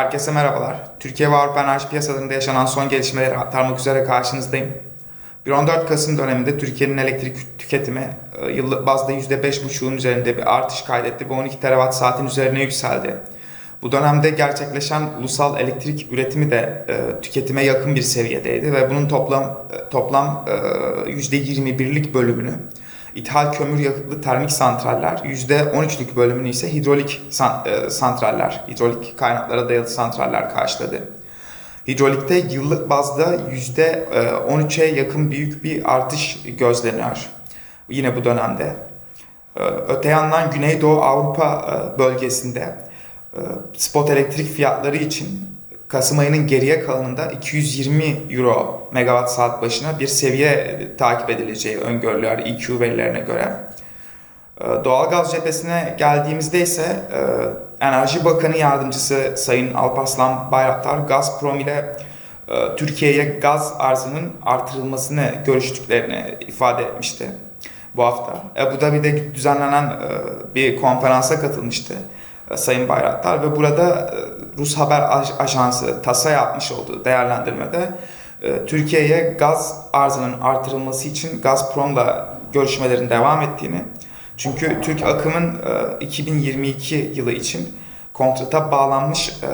Herkese merhabalar. Türkiye ve Avrupa enerji piyasalarında yaşanan son gelişmeleri aktarmak üzere karşınızdayım. 1-14 Kasım döneminde Türkiye'nin elektrik tüketimi e, yıllık bazda %5,5'un üzerinde bir artış kaydetti ve 12 terawatt saatin üzerine yükseldi. Bu dönemde gerçekleşen ulusal elektrik üretimi de e, tüketime yakın bir seviyedeydi ve bunun toplam e, toplam e, %21'lik bölümünü ithal kömür yakıtlı termik santraller, %13'lük bölümünü ise hidrolik e, santraller, hidrolik kaynaklara dayalı santraller karşıladı. Hidrolikte yıllık bazda %13'e yakın büyük bir artış gözleniyor yine bu dönemde. E, Öte yandan Güneydoğu Avrupa e, bölgesinde e, spot elektrik fiyatları için Kasım ayının geriye kalanında 220 euro megawatt saat başına bir seviye takip edileceği öngörülüyor EQ verilerine göre. E, Doğalgaz cephesine geldiğimizde ise e, Enerji Bakanı Yardımcısı Sayın Alparslan Bayraktar Gazprom ile e, Türkiye'ye gaz arzının artırılmasını görüştüklerini ifade etmişti bu hafta. Ebu Dhabi'de düzenlenen e, bir konferansa katılmıştı e, Sayın Bayraktar ve burada e, Rus Haber Aj- Ajansı TAS'a yapmış olduğu değerlendirmede e, Türkiye'ye gaz arzının artırılması için Gazprom'la görüşmelerin devam ettiğini çünkü Türk Akım'ın e, 2022 yılı için kontrata bağlanmış e,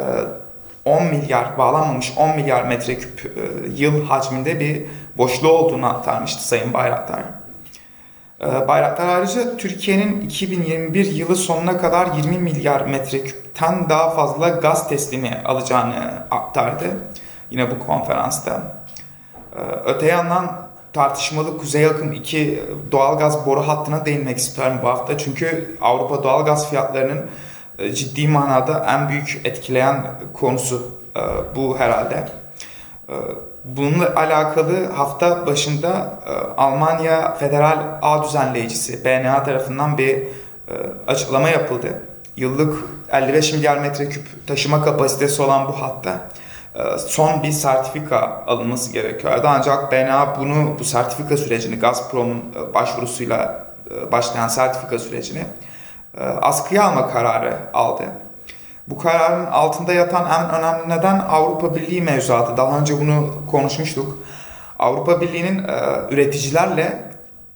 10 milyar, bağlanmamış 10 milyar metreküp e, yıl hacminde bir boşluğu olduğunu aktarmıştı Sayın Bayraktar. E, Bayraktar ayrıca Türkiye'nin 2021 yılı sonuna kadar 20 milyar metreküpten daha fazla gaz teslimi alacağını aktardı yine bu konferansta. E, Öte yandan tartışmalı Kuzey Akım 2 doğalgaz boru hattına değinmek istiyorum bu hafta. Çünkü Avrupa doğalgaz fiyatlarının e, ciddi manada en büyük etkileyen konusu e, bu herhalde. Bununla alakalı hafta başında e, Almanya Federal Ağ Düzenleyicisi BNA tarafından bir e, açıklama yapıldı. Yıllık 55 milyar metreküp taşıma kapasitesi olan bu hatta e, son bir sertifika alınması gerekiyordu. Ancak BNA bunu bu sertifika sürecini Gazprom'un başvurusuyla başlayan sertifika sürecini askıya alma kararı aldı. Bu kararın altında yatan en önemli neden Avrupa Birliği mevzuatı. Daha önce bunu konuşmuştuk. Avrupa Birliği'nin e, üreticilerle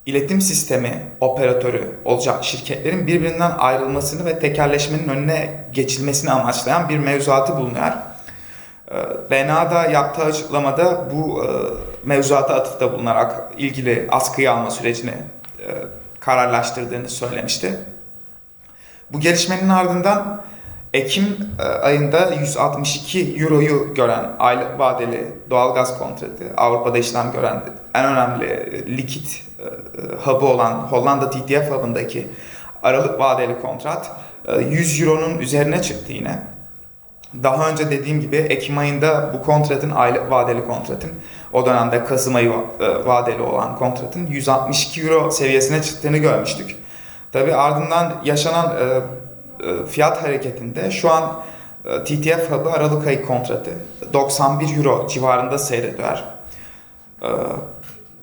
iletim sistemi operatörü olacak şirketlerin birbirinden ayrılmasını ve tekerleşmenin önüne geçilmesini amaçlayan bir mevzuatı bulunuyor. E, BNA da yaptığı açıklamada bu e, mevzuata atıfta bulunarak ilgili askıya alma sürecini e, kararlaştırdığını söylemişti. Bu gelişmenin ardından Ekim e, ayında 162 euroyu gören aylık vadeli doğalgaz kontratı, Avrupa'da işlem gören en önemli e, likit e, hub'ı olan Hollanda TTF hub'ındaki aralık vadeli kontrat e, 100 euronun üzerine çıktı yine. Daha önce dediğim gibi Ekim ayında bu kontratın aylık vadeli kontratın o dönemde Kasım ayı vadeli olan kontratın 162 euro seviyesine çıktığını görmüştük. Tabi ardından yaşanan fiyat hareketinde şu an e, TTF hub'ı Aralık ayı kontratı 91 euro civarında seyrediyor. E,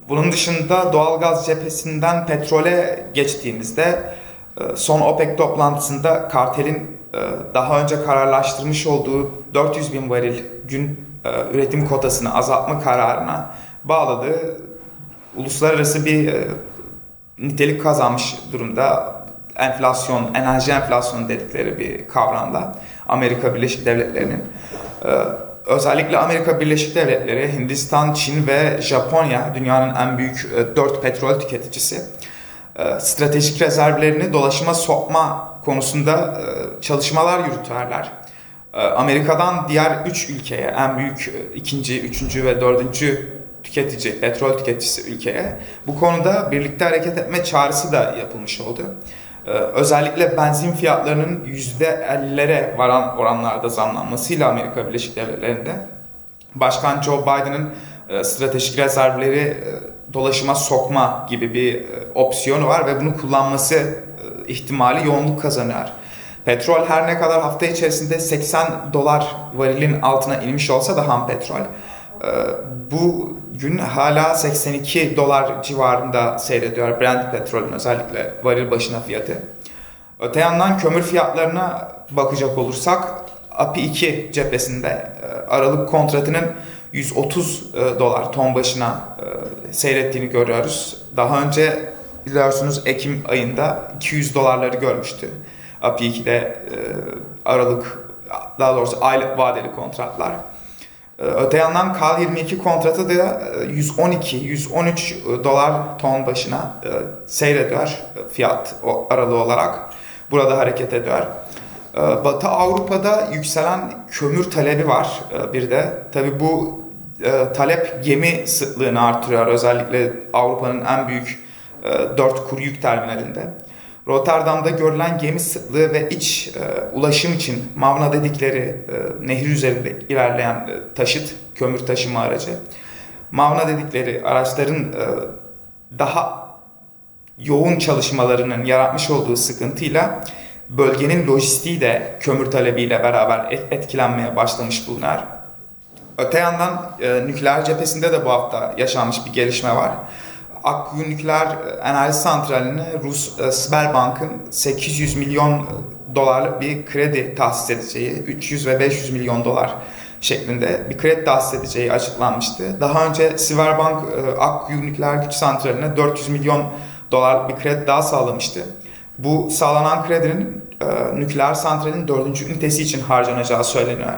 Bunun dışında doğalgaz cephesinden petrole geçtiğimizde e, son OPEC toplantısında kartelin e, daha önce kararlaştırmış olduğu 400 bin varil gün e, üretim kotasını azaltma kararına bağladığı uluslararası bir e, nitelik kazanmış durumda enflasyon, enerji enflasyonu dedikleri bir kavramla Amerika Birleşik Devletleri'nin e, özellikle Amerika Birleşik Devletleri, Hindistan, Çin ve Japonya dünyanın en büyük e, 4 petrol tüketicisi e, stratejik rezervlerini dolaşıma sokma konusunda çalışmalar yürütüyorlar. E, Amerika'dan diğer 3 ülkeye, en büyük ikinci, üçüncü ve dördüncü tüketici, petrol tüketicisi ülkeye bu konuda birlikte hareket etme çağrısı da yapılmış oldu. Ee, özellikle benzin fiyatlarının %50'lere varan oranlarda zamlanmasıyla Amerika Birleşik Devletleri'nde Başkan Joe Biden'ın e, stratejik rezervleri e, dolaşıma sokma gibi bir e, opsiyonu var ve bunu kullanması ihtimali yoğunluk kazanıyor. Petrol her ne kadar hafta içerisinde 80 dolar varilin altına inmiş olsa da ham petrol bu gün hala 82 dolar civarında seyrediyor Brent petrolün özellikle varil başına fiyatı. Öte yandan kömür fiyatlarına bakacak olursak API 2 cephesinde e, Aralık kontratının 130 e, dolar ton başına e, seyrettiğini görüyoruz. Daha önce biliyorsunuz Ekim ayında 200 dolarları görmüştü. API 2'de e, Aralık daha doğrusu aylık vadeli kontratlar. E, Öte yandan KAL 22 kontratı da e, 112-113 dolar ton başına e, seyrediyor e, fiyat aralığı olarak. Burada hareket ediyor. E, Batı Avrupa'da yükselen kömür talebi var e, bir de. Tabi bu e, talep gemi sıklığını artırıyor. Özellikle Avrupa'nın en büyük e, 4 kuru yük terminalinde. Rotterdam'da görülen gemi sıklığı ve iç e, ulaşım için Mavna dedikleri e, nehir üzerinde ilerleyen e, taşıt, kömür taşıma aracı. Mavna dedikleri araçların e, daha yoğun çalışmalarının yaratmış olduğu sıkıntıyla bölgenin lojistiği de kömür talebiyle beraber et- etkilenmeye başlamış bulunuyor. Öte yandan e, nükleer cephesinde de bu hafta yaşanmış bir gelişme var. Akkuyu Nükleer Enerji Santrali'ne Rus e, Sberbank'ın 800 milyon e, dolarlık bir kredi tahsis edeceği, 300 ve 500 milyon dolar şeklinde bir kredi tahsis edeceği açıklanmıştı. Daha önce Sberbank e, Akkuyu Nükleer Güç Santrali'ne 400 milyon dolarlık bir kredi daha sağlamıştı. Bu sağlanan kredinin e, nükleer santralin dördüncü ünitesi için harcanacağı söyleniyor.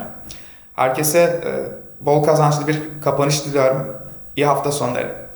Herkese e, bol kazançlı bir kapanış diliyorum. İyi hafta sonları.